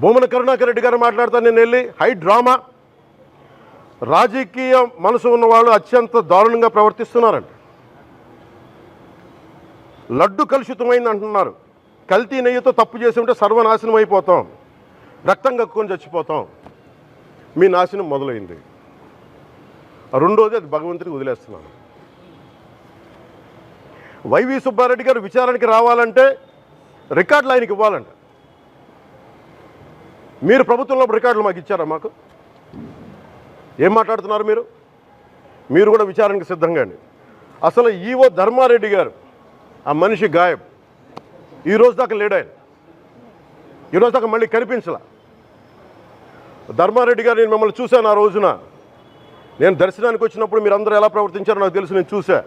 భూమన కరుణాకర్ రెడ్డి గారు మాట్లాడుతా నేను వెళ్ళి. High drama. రాజకీయ మనసు ఉన్న వాళ్ళు అత్యంత దారుణంగా ప్రవర్తిస్తున్నారంట. లడ్డు కలుషితమైంది అంటున్నారు. కల్తీ నెయ్యితో తప్పు చేసి ఉంటే సర్వనాశనం అయిపోతాం. రక్తం కక్కుని చచ్చిపోతాం. మీ నాశనం మొదలైంది. రెండోది అది భగవంతుడికి వదిలేస్తున్నాను. వైవి సుబ్బారెడ్డి గారు విచారణకి రావాలంటే రికార్డులు ఆయనకి ఇవ్వాలంట. మీరు ప్రభుత్వంలో రికార్డులు మాకు ఇచ్చారా మాకు? ఏం మాట్లాడుతున్నారు మీరు? మీరు కూడా విచారణకు సిద్ధంగా అండి. అసలు ఈవో ధర్మారెడ్డి గారు ఆ మనిషి గాయం ఈ రోజు దాకా లేడు ఆయన. ఈ రోజు దాకా మళ్ళీ కనిపించలా. ధర్మారెడ్డి గారు నేను మిమ్మల్ని చూశాను ఆ రోజున. నేను దర్శనానికి వచ్చినప్పుడు మీరు అందరూ ఎలా ప్రవర్తించారో నాకు తెలుసు నేను చూశా.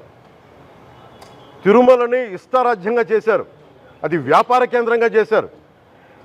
తిరుమలని ఇష్టారాజ్యంగా చేశారు. అది వ్యాపార కేంద్రంగా చేశారు.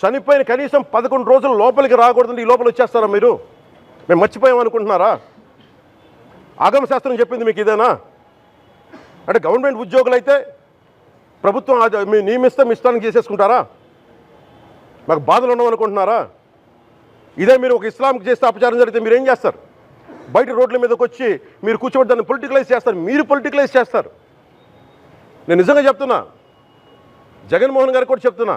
చనిపోయిన కనీసం పదకొండు రోజులు లోపలికి రాకూడదండి ఈ లోపల వచ్చేస్తారా మీరు? మేము మర్చిపోయాం అనుకుంటున్నారా? ఆగమ శాస్త్రం చెప్పింది మీకు ఇదేనా? అంటే గవర్నమెంట్ ఉద్యోగులు అయితే ప్రభుత్వం అది మీ నియమిస్తే మీ ఇష్టానికి చేసేసుకుంటారా? మాకు బాధలు ఉండవనుకుంటున్నారా ఇదే మీరు ఒక ఇస్లాంకి చేస్తే అపచారం జరిగితే మీరు ఏం చేస్తారు? బయట రోడ్ల మీదకి వచ్చి మీరు కూర్చోబెట్టి దాన్ని పొలిటికలైజ్ చేస్తారు. మీరు పొలిటికలైజ్ చేస్తారు. నేను నిజంగా చెప్తున్నా. జగన్మోహన్ గారికి కూడా చెప్తున్నా.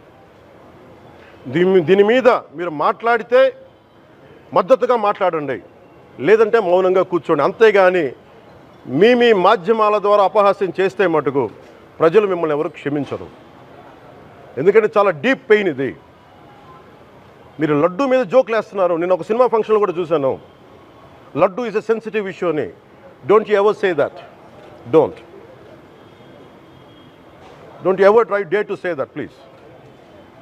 దీని దీని మీద మీరు మాట్లాడితే మద్దతుగా మాట్లాడండి. లేదంటే మౌనంగా కూర్చోండి. అంతేగాని మీ మీ మాధ్యమాల ద్వారా అపహాస్యం చేస్తే మటుకు ప్రజలు మిమ్మల్ని ఎవరు క్షమించరు. ఎందుకంటే చాలా డీప్ పెయిన్ ఇది. మీరు లడ్డు మీద జోక్లు వేస్తున్నారు. నేను ఒక సినిమా ఫంక్షన్లో కూడా చూశాను. Laddu is a sensitive issue అని. Don't you ever say that don't don't ever try day to say that please